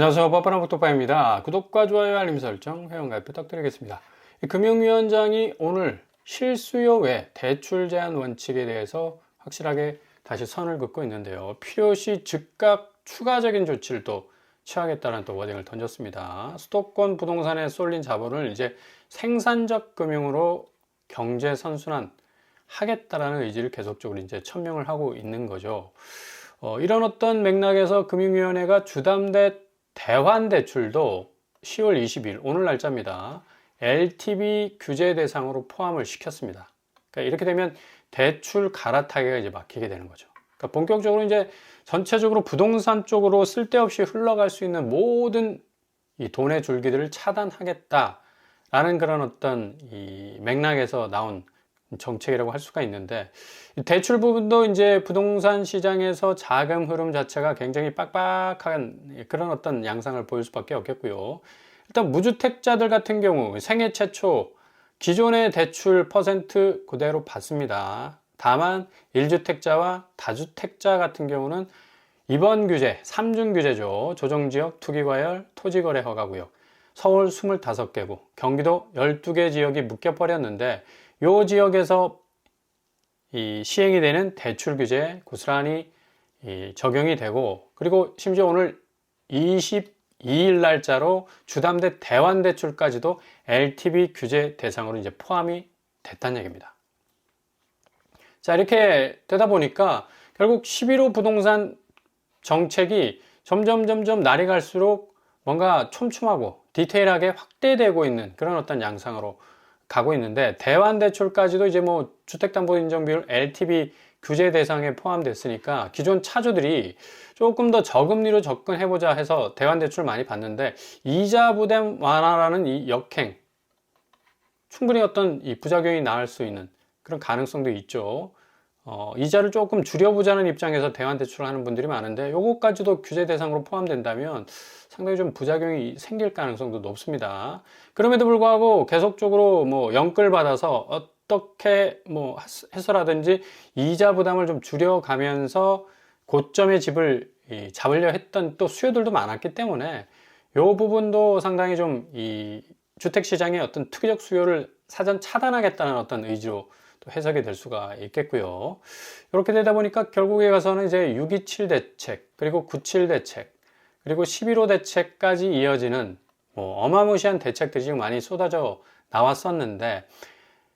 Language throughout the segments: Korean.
안녕하세요. 빠빠나북독바입니다. 구독과 좋아요, 알림 설정, 회원가입 부탁드리겠습니다. 금융위원장이 오늘 실수요 외 대출 제한 원칙에 대해서 확실하게 다시 선을 긋고 있는데요. 필요시 즉각 추가적인 조치를 또 취하겠다는 또 워딩을 던졌습니다. 수도권 부동산에 쏠린 자본을 이제 생산적 금융으로 경제 선순환 하겠다라는 의지를 계속적으로 이제 천명을 하고 있는 거죠. 어, 이런 어떤 맥락에서 금융위원회가 주담대 대환 대출도 10월 20일 오늘 날짜입니다. LTV 규제 대상으로 포함을 시켰습니다. 그러니까 이렇게 되면 대출 갈아타기가 이제 막히게 되는 거죠. 그러니까 본격적으로 이제 전체적으로 부동산 쪽으로 쓸데없이 흘러갈 수 있는 모든 이 돈의 줄기들을 차단하겠다라는 그런 어떤 이 맥락에서 나온 정책이라고 할 수가 있는데 대출 부분도 이제 부동산 시장에서 자금 흐름 자체가 굉장히 빡빡한 그런 어떤 양상을 보일 수밖에 없겠고요. 일단 무주택자들 같은 경우 생애 최초 기존의 대출 퍼센트 그대로 받습니다. 다만 1주택자와 다주택자 같은 경우는 이번 규제, 3중 규제죠. 조정지역, 투기과열, 토지거래 허가구역. 서울 25개구, 경기도 12개 지역이 묶여버렸는데 요 지역에서 이 시행이 되는 대출 규제 고스란히 적용이 되고 그리고 심지어 오늘 22일 날짜로 주담대 대환 대출까지도 LTV 규제 대상으로 이제 포함이 됐다는 얘기입니다. 자 이렇게 되다 보니까 결국 11호 부동산 정책이 점점 점점 날이 갈수록 뭔가 촘촘하고 디테일하게 확대되고 있는 그런 어떤 양상으로 가고 있는데 대환대출까지도 이제 뭐 주택담보인정비율 LTV 규제 대상에 포함됐으니까 기존 차주들이 조금 더 저금리로 접근해보자 해서 대환대출 많이 받는데 이자 부담 완화라는 이 역행 충분히 어떤 이 부작용이 나올 수 있는 그런 가능성도 있죠. 어, 이자를 조금 줄여보자는 입장에서 대환대출을 하는 분들이 많은데 요것까지도 규제 대상으로 포함된다면 상당히 좀 부작용이 생길 가능성도 높습니다. 그럼에도 불구하고 계속적으로 뭐 영끌 받아서 어떻게 뭐 해서라든지 이자 부담을 좀 줄여가면서 고점의 집을 잡으려 했던 또 수요들도 많았기 때문에 요 부분도 상당히 좀 이 주택 시장의 어떤 투기적 수요를 사전 차단하겠다는 어떤 의지로 또 해석이 될 수가 있겠고요. 이렇게 되다 보니까 결국에 가서는 이제 627 대책, 그리고 97 대책, 그리고 11호 대책까지 이어지는 뭐 어마무시한 대책들이 지금 많이 쏟아져 나왔었는데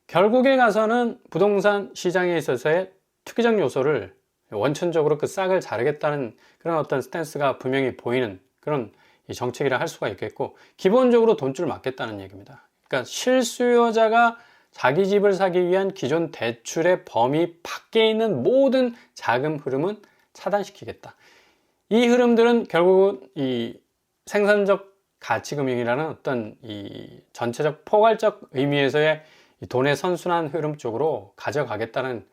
결국에 가서는 부동산 시장에 있어서의 투기적 요소를 원천적으로 그 싹을 자르겠다는 그런 어떤 스탠스가 분명히 보이는 그런 정책이라 할 수가 있겠고 기본적으로 돈줄 맞겠다는 얘기입니다. 그러니까 실수요자가 자기 집을 사기 위한 기존 대출의 범위 밖에 있는 모든 자금 흐름은 차단시키겠다. 이 흐름들은 결국은 이 생산적 가치금융이라는 어떤 이 전체적 포괄적 의미에서의 돈의 선순환 흐름 쪽으로 가져가겠다는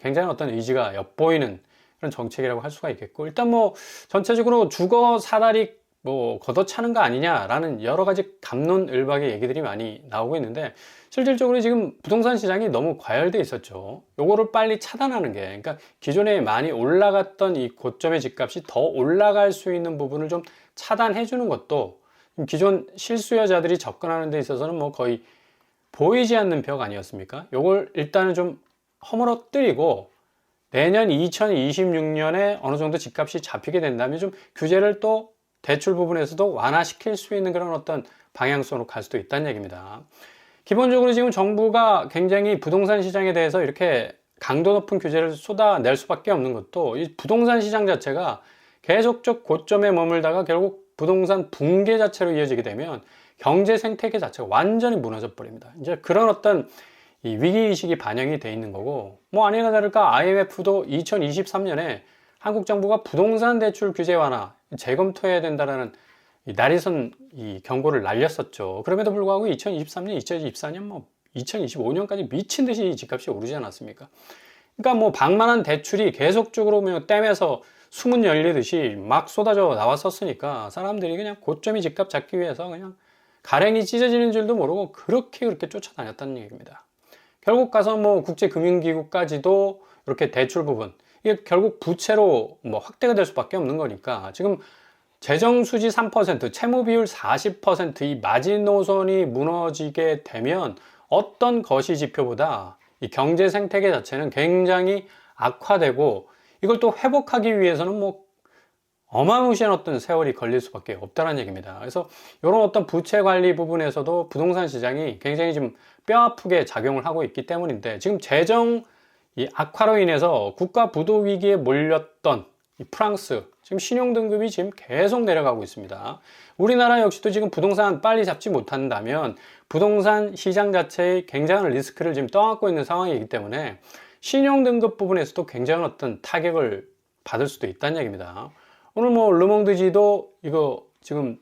굉장히 어떤 의지가 엿보이는 그런 정책이라고 할 수가 있겠고 일단 뭐 전체적으로 주거 사다리 뭐 걷어차는 거 아니냐라는 여러 가지 감론을박의 얘기들이 많이 나오고 있는데 실질적으로 지금 부동산 시장이 너무 과열돼 있었죠. 요거를 빨리 차단하는 게 그러니까 기존에 많이 올라갔던 이 고점의 집값이 더 올라갈 수 있는 부분을 좀 차단해 주는 것도 기존 실수요자들이 접근하는 데 있어서는 뭐 거의 보이지 않는 벽 아니었습니까? 요걸 일단은 좀 허물어뜨리고 내년 2026년에 어느 정도 집값이 잡히게 된다면 좀 규제를 또 대출 부분에서도 완화시킬 수 있는 그런 어떤 방향성으로 갈 수도 있다는 얘기입니다. 기본적으로 지금 정부가 굉장히 부동산 시장에 대해서 이렇게 강도 높은 규제를 쏟아낼 수밖에 없는 것도 이 부동산 시장 자체가 계속적 고점에 머물다가 결국 부동산 붕괴 자체로 이어지게 되면 경제 생태계 자체가 완전히 무너져 버립니다. 이제 그런 어떤 위기 의식이 반영이 돼 있는 거고 뭐 아니나 다를까 IMF도 2023년에 한국 정부가 부동산 대출 규제 완화 재검토해야 된다라는 날이선 이 경고를 날렸었죠. 그럼에도 불구하고 2023년, 2024년, 뭐 2025년까지 미친 듯이 집값이 오르지 않았습니까? 그러니까 뭐 방만한 대출이 계속적으로 뭐 댐에서 수문 열리듯이 막 쏟아져 나왔었으니까 사람들이 그냥 고점이 집값 잡기 위해서 그냥 가랭이 찢어지는 줄도 모르고 그렇게 그렇게 쫓아다녔다는 얘기입니다. 결국 가서 뭐 국제금융기구까지도 이렇게 대출 부분 이게 결국 부채로 뭐 확대가 될 수밖에 없는 거니까 지금 재정 수지 3%, 채무 비율 40%이 마지노선이 무너지게 되면 어떤 거시 지표보다 이 경제 생태계 자체는 굉장히 악화되고 이걸 또 회복하기 위해서는 뭐 어마무시한 어떤 세월이 걸릴 수밖에 없다는 얘기입니다. 그래서 이런 어떤 부채 관리 부분에서도 부동산 시장이 굉장히 좀 뼈아프게 작용을 하고 있기 때문인데 지금 재정 이 악화로 인해서 국가 부도 위기에 몰렸던 이 프랑스 지금 신용 등급이 지금 계속 내려가고 있습니다. 우리나라 역시도 지금 부동산 빨리 잡지 못한다면 부동산 시장 자체의 굉장한 리스크를 지금 떠안고 있는 상황이기 때문에 신용 등급 부분에서도 굉장한 어떤 타격을 받을 수도 있다는 얘기입니다. 오늘 뭐 르몽드지도 이거 지금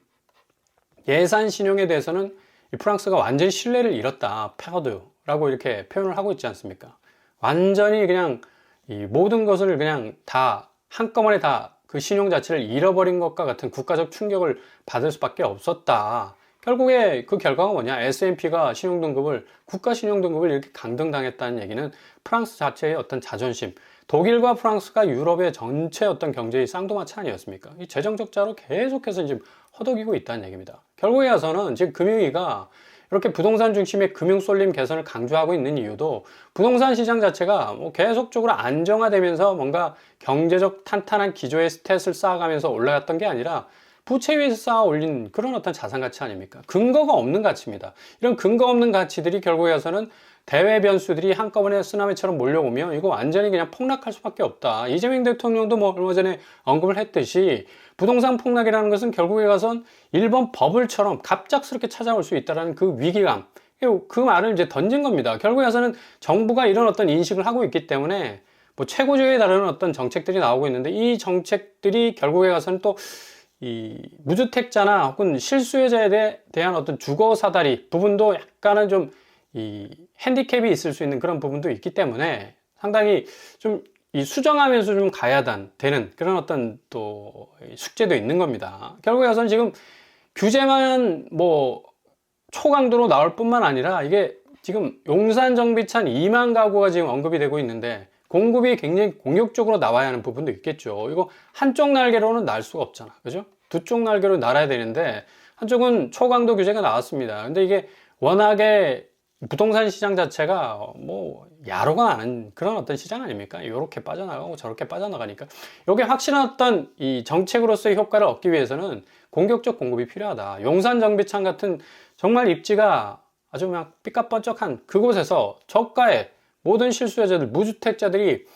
예산 신용에 대해서는 프랑스가 완전히 신뢰를 잃었다. 페어드라고 이렇게 표현을 하고 있지 않습니까? 완전히 그냥 이 모든 것을 그냥 다 한꺼번에 다 그 신용 자체를 잃어버린 것과 같은 국가적 충격을 받을 수밖에 없었다. 결국에 그 결과가 뭐냐? S&P가 신용 등급을 국가 신용 등급을 이렇게 강등당했다는 얘기는 프랑스 자체의 어떤 자존심, 독일과 프랑스가 유럽의 전체 어떤 경제의 쌍도마차 아니었습니까? 이 재정 적자로 계속해서 지금 허덕이고 있다는 얘기입니다. 결국에 와서는 지금 금융위가 이렇게 부동산 중심의 금융 쏠림 개선을 강조하고 있는 이유도 부동산 시장 자체가 뭐 계속적으로 안정화되면서 뭔가 경제적 탄탄한 기조의 스탯을 쌓아가면서 올라갔던 게 아니라 부채 위에서 쌓아 올린 그런 어떤 자산 가치 아닙니까? 근거가 없는 가치입니다. 이런 근거 없는 가치들이 결국에서는 대외 변수들이 한꺼번에 쓰나미처럼 몰려오면 이거 완전히 그냥 폭락할 수밖에 없다. 이재명 대통령도 뭐 얼마 전에 언급을 했듯이 부동산 폭락이라는 것은 결국에 가선 일본 버블처럼 갑작스럽게 찾아올 수 있다는 그 위기감. 그 말을 이제 던진 겁니다. 결국에서는 정부가 이런 어떤 인식을 하고 있기 때문에 뭐 최고조에 다른 어떤 정책들이 나오고 있는데 이 정책들이 결국에 가서는 또 이 무주택자나 혹은 실수요자에 대한 어떤 주거 사다리 부분도 약간은 좀 이 핸디캡이 있을 수 있는 그런 부분도 있기 때문에 상당히 좀 이 수정하면서 좀 가야 되는 그런 어떤 또 숙제도 있는 겁니다. 결국에선 지금 규제만 뭐 초강도로 나올 뿐만 아니라 이게 지금 용산 정비찬 2만 가구가 지금 언급이 되고 있는데 공급이 굉장히 공격적으로 나와야 하는 부분도 있겠죠. 이거 한쪽 날개로는 날 수가 없잖아. 그죠? 두 쪽 날개로 날아야 되는데 한쪽은 초강도 규제가 나왔습니다. 근데 이게 워낙에 부동산 시장 자체가 뭐 야로가 많은 그런 어떤 시장 아닙니까? 이렇게 빠져나가고 저렇게 빠져나가니까 이게 확실한 어떤 이 정책으로서의 효과를 얻기 위해서는 공격적 공급이 필요하다. 용산 정비창 같은 정말 입지가 아주 그냥 삐까뻔쩍한 그곳에서 저가의 모든 실수요자들, 무주택자들이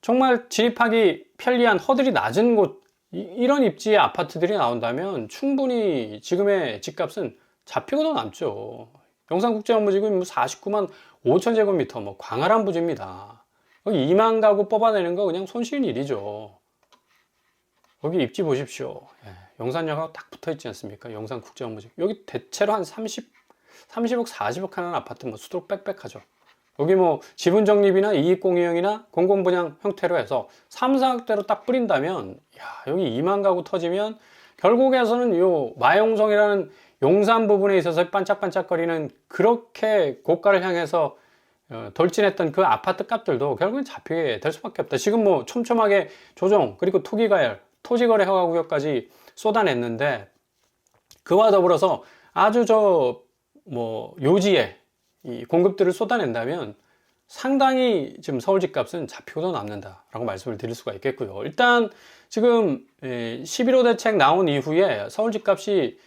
정말 진입하기 편리한 허들이 낮은 곳 이런 입지의 아파트들이 나온다면 충분히 지금의 집값은 잡히고도 남죠. 영산국제업무지구는 49만 5천 제곱미터, 뭐 광활한 부지입니다. 여기 2만 가구 뽑아내는 거 그냥 손쉬운 일이죠. 여기 입지 보십시오. 예, 용산역하고 딱 붙어 있지 않습니까? 영산국제업무지구. 여기 대체로 한 30, 30억, 40억 하는 아파트 뭐 수도 빽빽하죠. 여기 뭐 지분 적립이나 이익 공유형이나 공공 분양 형태로 해서 3, 4억대로 딱 뿌린다면 야, 여기 2만 가구 터지면 결국에서는 요 마용성이라는 용산 부분에 있어서 반짝반짝거리는 그렇게 고가를 향해서 어, 돌진했던 그 아파트 값들도 결국엔 잡히게 될 수밖에 없다. 지금 뭐 촘촘하게 조정 그리고 투기 가열, 토지 거래 허가 구역까지 쏟아냈는데 그와 더불어서 아주 저 뭐 요지에 이 공급들을 쏟아낸다면 상당히 지금 서울 집값은 잡히고도 남는다라고 말씀을 드릴 수가 있겠고요. 일단 지금 11호 대책 나온 이후에 서울 집값이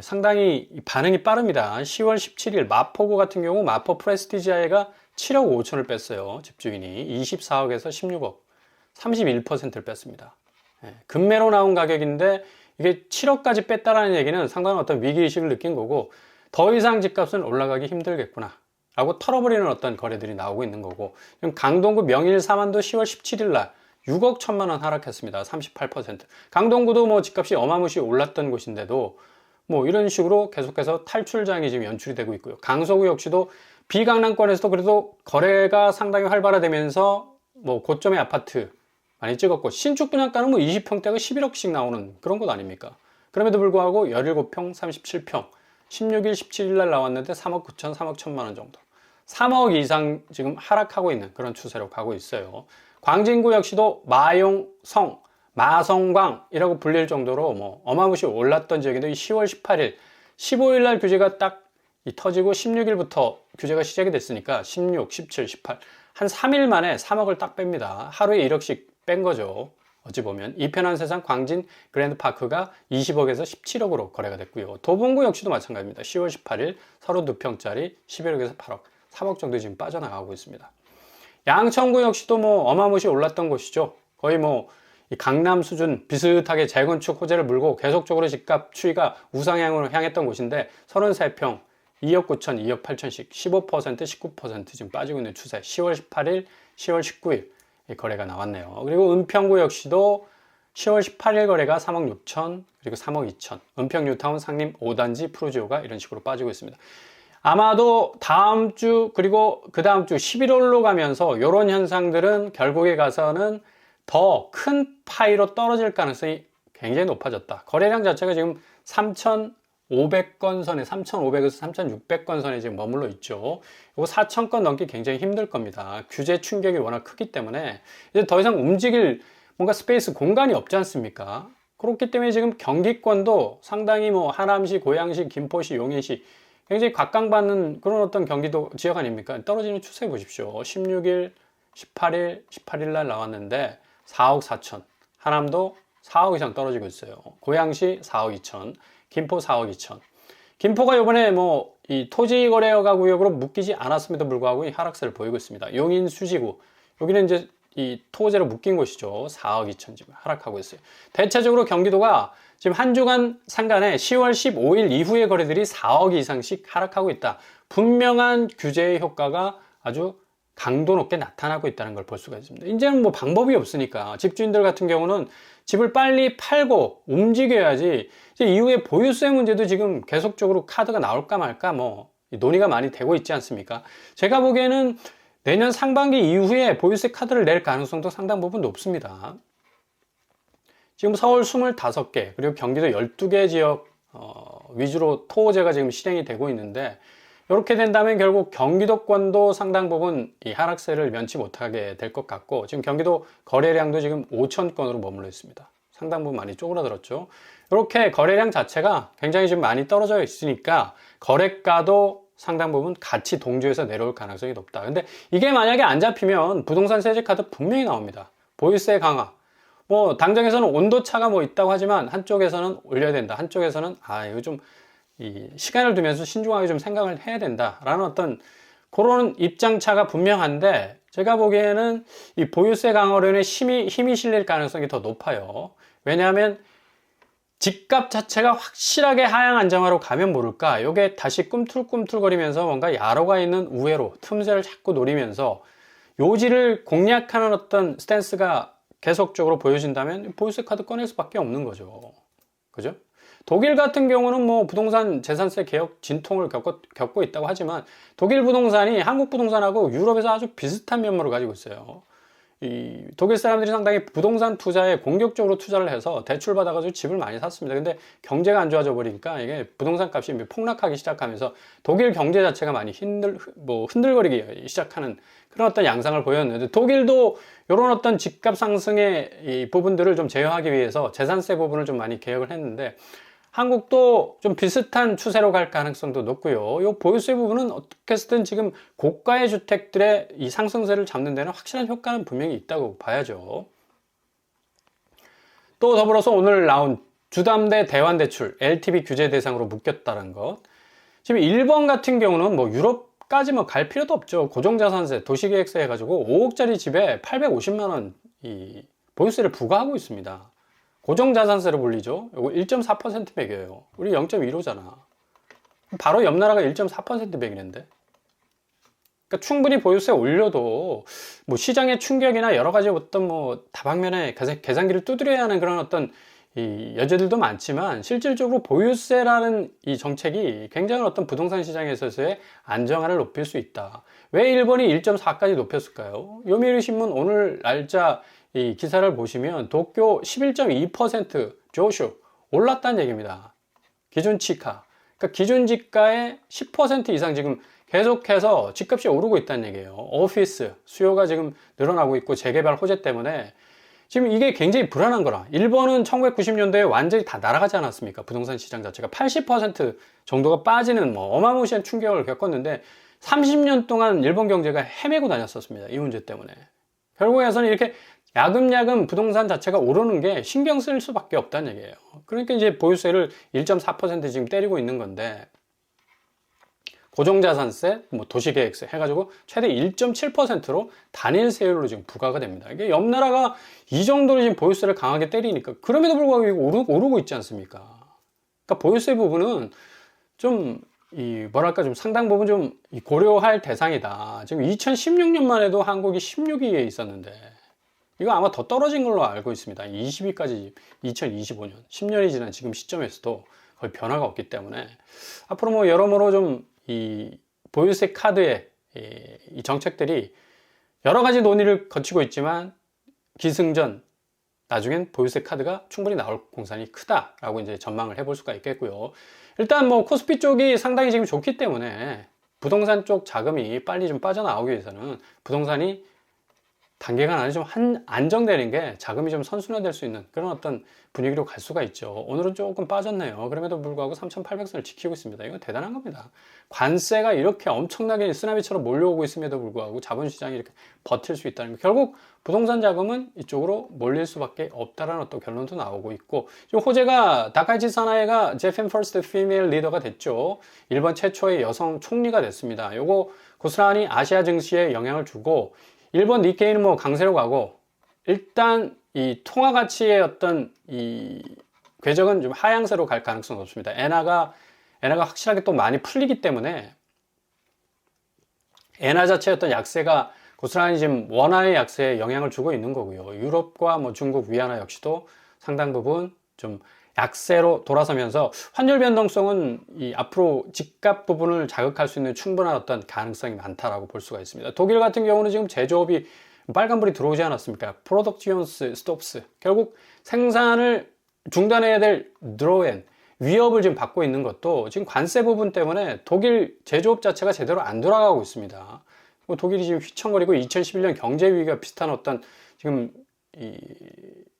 상당히 반응이 빠릅니다. 10월 17일 마포구 같은 경우 마포 프레스티지아에가 7억 5천을 뺐어요. 집주인이 24억에서 16억 31%를 뺐습니다. 금매로 나온 가격인데 이게 7억까지 뺐다라는 얘기는 상당한 어떤 위기의식을 느낀 거고 더 이상 집값은 올라가기 힘들겠구나 라고 털어버리는 어떤 거래들이 나오고 있는 거고 강동구 명일 사만도 10월 17일 날 6억 1천만 원 하락했습니다. 38%. 강동구도 뭐 집값이 어마무시 올랐던 곳인데도 뭐 이런 식으로 계속해서 탈출장이 지금 연출이 되고 있고요. 강서구 역시도 비강남권에서도 그래도 거래가 상당히 활발화되면서 뭐 고점의 아파트 많이 찍었고 신축 분양가는 뭐 20평대가 11억씩 나오는 그런 곳 아닙니까? 그럼에도 불구하고 17평, 37평 16일, 17일 날 나왔는데 3억 9천, 3억 1천만 원 정도. 3억 이상 지금 하락하고 있는 그런 추세로 가고 있어요. 광진구 역시도 마용, 성, 마성광이라고 불릴 정도로 뭐 어마무시 올랐던 지역인데 10월 18일, 15일 날 규제가 딱이 터지고 16일부터 규제가 시작이 됐으니까 16, 17, 18, 한 3일 만에 3억을 딱 뺍니다. 하루에 1억씩 뺀 거죠. 어찌 보면 이 편한 세상 광진 그랜드파크가 20억에서 17억으로 거래가 됐고요. 도봉구 역시도 마찬가지입니다. 10월 18일 32평짜리 11억에서 8억, 3억 정도 지금 빠져나가고 있습니다. 양천구 역시도 뭐 어마무시 올랐던 곳이죠. 거의 뭐 강남 수준 비슷하게 재건축 호재를 물고 계속적으로 집값 추이가 우상향으로 향했던 곳인데 33평 2억 9천, 2억 8천씩 15%, 19% 지금 빠지고 있는 추세. 10월 18일, 10월 19일 거래가 나왔네요. 그리고 은평구 역시도 10월 18일 거래가 3억 6천, 그리고 3억 2천. 은평 뉴타운 상림 5단지 프로지오가 이런 식으로 빠지고 있습니다. 아마도 다음 주 그리고 그 다음 주 11월로 가면서 이런 현상들은 결국에 가서는 더 큰 파이로 떨어질 가능성이 굉장히 높아졌다. 거래량 자체가 지금 3,500건 선에 3,500에서 3,600건 선에 지금 머물러 있죠. 이거 4,000건 넘기 굉장히 힘들 겁니다. 규제 충격이 워낙 크기 때문에 이제 더 이상 움직일 뭔가 스페이스 공간이 없지 않습니까? 그렇기 때문에 지금 경기권도 상당히 뭐 하남시, 고양시, 김포시, 용인시 굉장히 각광받는 그런 어떤 경기도 지역 아닙니까? 떨어지는 추세 보십시오. 16일, 18일, 18일 날 나왔는데 4억 4천. 하남도 4억 이상 떨어지고 있어요. 고양시 4억 2천. 김포 4억 2천. 김포가 이번에 뭐 이 토지 거래가 구역으로 묶이지 않았음에도 불구하고 이 하락세를 보이고 있습니다. 용인 수지구. 여기는 이제 이 토지로 묶인 곳이죠. 4억 2천 지금 하락하고 있어요. 대체적으로 경기도가 지금 한 주간 상간에 10월 15일 이후의 거래들이 4억 이상씩 하락하고 있다. 분명한 규제의 효과가 아주 강도 높게 나타나고 있다는 걸 볼 수가 있습니다. 이제는 뭐 방법이 없으니까 집주인들 같은 경우는 집을 빨리 팔고 움직여야지 이후에 보유세 문제도 지금 계속적으로 카드가 나올까 말까 뭐 논의가 많이 되고 있지 않습니까? 제가 보기에는 내년 상반기 이후에 보유세 카드를 낼 가능성도 상당 부분 높습니다. 지금 서울 25개 그리고 경기도 12개 지역 어, 위주로 토호제가 지금 실행이 되고 있는데 이렇게 된다면 결국 경기도권도 상당 부분 이 하락세를 면치 못하게 될 것 같고 지금 경기도 거래량도 지금 5천 건으로 머물러 있습니다. 상당 부분 많이 쪼그라들었죠. 이렇게 거래량 자체가 굉장히 지금 많이 떨어져 있으니까 거래가도 상당 부분 같이 동조해서 내려올 가능성이 높다. 근데 이게 만약에 안 잡히면 부동산 세제 카드 분명히 나옵니다. 보유세 강화. 뭐 당장에서는 온도 차가 뭐 있다고 하지만 한쪽에서는 올려야 된다. 한쪽에서는 아 이거 좀 이 시간을 두면서 신중하게 좀 생각을 해야 된다라는 어떤 그런 입장차가 분명한데 제가 보기에는 이 보유세 강화론에 힘이 힘이 실릴 가능성이 더 높아요. 왜냐하면 집값 자체가 확실하게 하향 안정화로 가면 모를까 이게 다시 꿈틀꿈틀거리면서 뭔가 야로가 있는 우회로 틈새를 자꾸 노리면서 요지를 공략하는 어떤 스탠스가 계속적으로 보여진다면 보유세 카드 꺼낼 수밖에 없는 거죠. 그죠? 독일 같은 경우는 뭐 부동산 재산세 개혁 진통을 겪고, 겪고 있다고 하지만 독일 부동산이 한국 부동산하고 유럽에서 아주 비슷한 면모를 가지고 있어요. 이 독일 사람들이 상당히 부동산 투자에 공격적으로 투자를 해서 대출 받아가지고 집을 많이 샀습니다. 근데 경제가 안 좋아져 버리니까 이게 부동산 값이 폭락하기 시작하면서 독일 경제 자체가 많이 흔들, 뭐 흔들거리기 시작하는 그런 어떤 양상을 보였는데 독일도 이런 어떤 집값 상승의 이 부분들을 좀 제어하기 위해서 재산세 부분을 좀 많이 개혁을 했는데 한국도 좀 비슷한 추세로 갈 가능성도 높고요. 이 보유세 부분은 어떻게 해서든 지금 고가의 주택들의 이 상승세를 잡는 데는 확실한 효과는 분명히 있다고 봐야죠. 또 더불어서 오늘 나온 주담대 대환 대출 LTV 규제 대상으로 묶였다는 것. 지금 일본 같은 경우는 뭐 유럽까지 뭐 갈 필요도 없죠. 고정자산세, 도시계획세 해가지고 5억짜리 집에 850만 원 이 보유세를 부과하고 있습니다. 고정자산세로 불리죠. 이거 1.4% 매겨요. 우리 0.15잖아. 바로 옆 나라가 1.4% 매기는데. 그러니까 충분히 보유세 올려도 뭐 시장의 충격이나 여러 가지 어떤 뭐 다방면에 계산기를 두드려야 하는 그런 어떤 이 여지들도 많지만 실질적으로 보유세라는 이 정책이 굉장히 어떤 부동산 시장에서의 안정화를 높일 수 있다. 왜 일본이 1.4까지 높였을까요? 요미우리 신문 오늘 날짜 이 기사를 보시면 도쿄 11.2% 조슈 올랐다는 얘기입니다. 기준 치가. 그러니까 기준 지가의 10% 이상 지금 계속해서 집값이 오르고 있다는 얘기예요. 오피스 수요가 지금 늘어나고 있고 재개발 호재 때문에 지금 이게 굉장히 불안한 거라. 일본은 1990년대에 완전히 다 날아가지 않았습니까? 부동산 시장 자체가 80% 정도가 빠지는 뭐 어마무시한 충격을 겪었는데 30년 동안 일본 경제가 헤매고 다녔었습니다. 이 문제 때문에. 결국에서는 이렇게 야금야금 부동산 자체가 오르는 게 신경 쓸 수밖에 없다는 얘기예요. 그러니까 이제 보유세를 1.4% 지금 때리고 있는 건데 고정자산세, 뭐 도시계획세 해가지고 최대 1.7%로 단일 세율로 지금 부과가 됩니다. 이게 옆 나라가 이 정도로 지금 보유세를 강하게 때리니까 그럼에도 불구하고 이거 오르, 오르고 있지 않습니까? 그러니까 보유세 부분은 좀 이 뭐랄까 좀 상당 부분 좀 고려할 대상이다. 지금 2016년만 해도 한국이 16위에 있었는데 이거 아마 더 떨어진 걸로 알고 있습니다. 20위까지 2025년 10년이 지난 지금 시점에서도 거의 변화가 없기 때문에 앞으로 뭐 여러모로 좀 이 보유세 카드의 이, 이 정책들이 여러 가지 논의를 거치고 있지만 기승전 나중엔 보유세 카드가 충분히 나올 공산이 크다라고 이제 전망을 해볼 수가 있겠고요. 일단 뭐 코스피 쪽이 상당히 지금 좋기 때문에 부동산 쪽 자금이 빨리 좀 빠져나오기 위해서는 부동산이 단기간 안에 좀 한, 안정되는 게 자금이 좀 선순환될 수 있는 그런 어떤 분위기로 갈 수가 있죠. 오늘은 조금 빠졌네요. 그럼에도 불구하고 3,800선을 지키고 있습니다. 이건 대단한 겁니다. 관세가 이렇게 엄청나게 쓰나미처럼 몰려오고 있음에도 불구하고 자본시장이 이렇게 버틸 수 있다는 게 결국 부동산 자금은 이쪽으로 몰릴 수밖에 없다라는 어떤 결론도 나오고 있고 호재가 다카이치 사나이가 제팬 퍼스트 피메일 리더가 됐죠. 일본 최초의 여성 총리가 됐습니다. 요거 고스란히 아시아 증시에 영향을 주고 일본 니케이는 뭐 강세로 가고 일단 이 통화 가치의 어떤 이 궤적은 좀 하향세로 갈 가능성이 높습니다. 엔화가 엔화가 확실하게 또 많이 풀리기 때문에 엔화 자체의 어떤 약세가 고스란히 지금 원화의 약세에 영향을 주고 있는 거고요. 유럽과 뭐 중국 위안화 역시도 상당 부분 좀 약세로 돌아서면서 환율 변동성은 이 앞으로 집값 부분을 자극할 수 있는 충분한 어떤 가능성이 많다라고 볼 수가 있습니다. 독일 같은 경우는 지금 제조업이 빨간불이 들어오지 않았습니까? 프로덕티온스 스톱스 결국 생산을 중단해야 될 드로엔 위협을 지금 받고 있는 것도 지금 관세 부분 때문에 독일 제조업 자체가 제대로 안 돌아가고 있습니다. 독일이 지금 휘청거리고 2011년 경제 위기가 비슷한 어떤 지금 이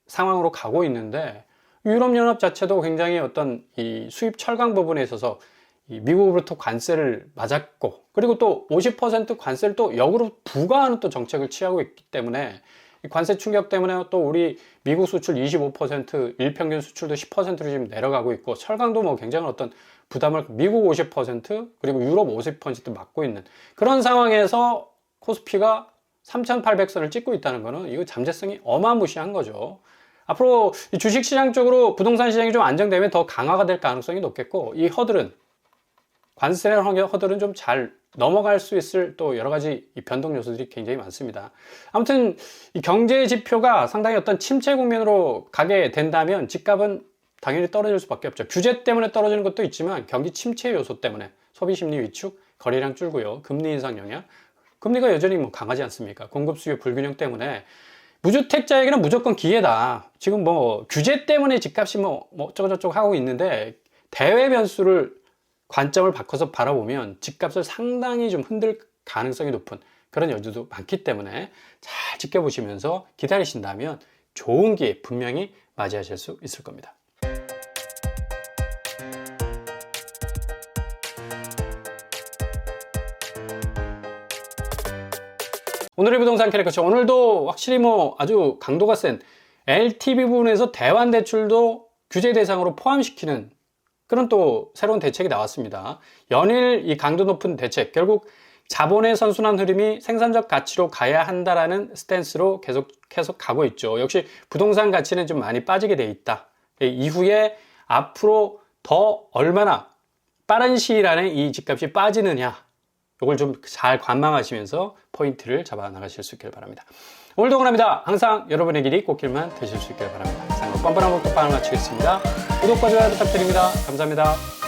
상황으로 가고 있는데 유럽연합 자체도 굉장히 어떤 이 수입 철강 부분에 있어서 미국으로부터 관세를 맞았고 그리고 또 50% 관세를 또 역으로 부과하는 또 정책을 취하고 있기 때문에 관세 충격 때문에 또 우리 미국 수출 25% 일평균 수출도 10%로 지금 내려가고 있고 철강도 뭐 굉장히 어떤 부담을 미국 50% 그리고 유럽 50% 맡고 있는 그런 상황에서 코스피가 3,800선을 찍고 있다는 거는 이거 잠재성이 어마무시한 거죠. 앞으로 주식시장 쪽으로 부동산 시장이 좀 안정되면 더 강화가 될 가능성이 높겠고 이 허들은 관세 허들은 좀 잘 넘어갈 수 있을 또 여러 가지 변동 요소들이 굉장히 많습니다. 아무튼 이 경제 지표가 상당히 어떤 침체 국면으로 가게 된다면 집값은 당연히 떨어질 수밖에 없죠. 규제 때문에 떨어지는 것도 있지만 경기 침체 요소 때문에 소비 심리 위축, 거래량 줄고요, 금리 인상 영향, 금리가 여전히 뭐 강하지 않습니까? 공급 수요 불균형 때문에 무주택자에게는 무조건 기회다. 지금 뭐 규제 때문에 집값이 뭐, 뭐 어쩌고저쩌고 하고 있는데 대외 변수를 관점을 바꿔서 바라보면 집값을 상당히 좀 흔들 가능성이 높은 그런 여지도 많기 때문에 잘 지켜보시면서 기다리신다면 좋은 기회 분명히 맞이하실 수 있을 겁니다. 오늘의 부동산 캐릭터 오늘도 확실히 뭐 아주 강도가 센 LTV 부분에서 대환 대출도 규제 대상으로 포함시키는 그런 또 새로운 대책이 나왔습니다. 연일 이 강도 높은 대책 결국 자본의 선순환 흐름이 생산적 가치로 가야 한다라는 스탠스로 계속 계속 가고 있죠. 역시 부동산 가치는 좀 많이 빠지게 돼 있다. 이후에 앞으로 더 얼마나 빠른 시일 안에 이 집값이 빠지느냐 이걸 좀 잘 관망하시면서 포인트를 잡아 나가실 수 있길 바랍니다. 오늘도 응원합니다. 항상 여러분의 길이 꽃길만 되실 수 있길 바랍니다. 이상 뻔뻔한 목독방을 마치겠습니다. 구독과 좋아요 부탁드립니다. 감사합니다.